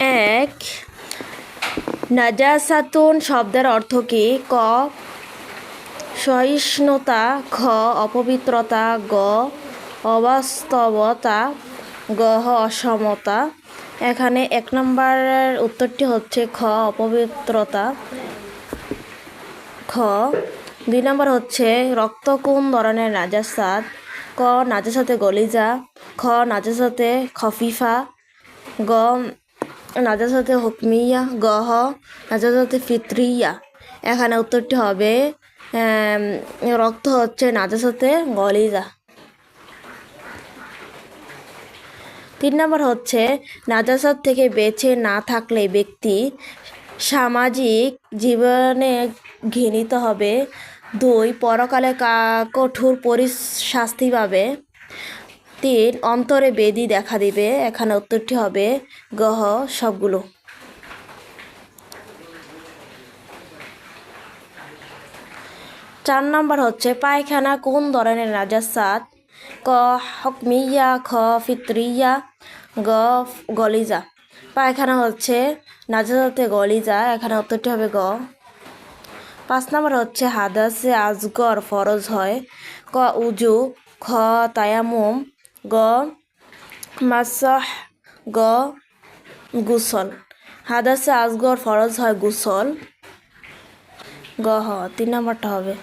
এক, নাজাসাতুন শব্দের অর্থ কি? ক, সহিষ্ণুতা খ অপবিত্রতা, গ, অবাস্তবতা, গ অসমতা। এখানে এক নম্বরের উত্তরটি হচ্ছে খ, অপবিত্রতা, খ। দুই নম্বর হচ্ছে রক্ত কোন ধরনের নাজাসাত, ক, নাজাসাতে গলিজা, খ, নাজাসাতে খফিফা, গ নাজাসাতে হুকমিয়া গ হ নাজাসাতে ফিত্রিয়া। এখানে উত্তরটি হবে রক্ত হচ্ছে নাজাসাতে গলিজা। তিন নম্বর হচ্ছে নাজাসাত থেকে বেঁচে না থাকলে ব্যক্তি সামাজিক জীবনে ঘৃণিত হবে। দুই, পরকালে কঠোর পরিশাস্তি পাবে। তিন অন্তরে বেদি দেখা দিবে, এখানে উত্তরটি হবে গহ সবগুলো। চার নম্বর হচ্ছে, পায়খানা কোন ধরনের নাজাসাত ক, হকমিয়া, খ, ফিত্রিয়া, গ গলিজা। পায়খানা হচ্ছে নাজাসাতে গলিজা, এখানে উত্তরটি হবে গ। পাঁচ নম্বর হচ্ছে, হাদাসে আজগর ফরজ হয়। ক, উজু, খ, তায়ামুম গ মাসাহ গ গুসল। হাদাসে আজগর ফরজ হয় গুসল। গ তিন নম্বরটা হবে।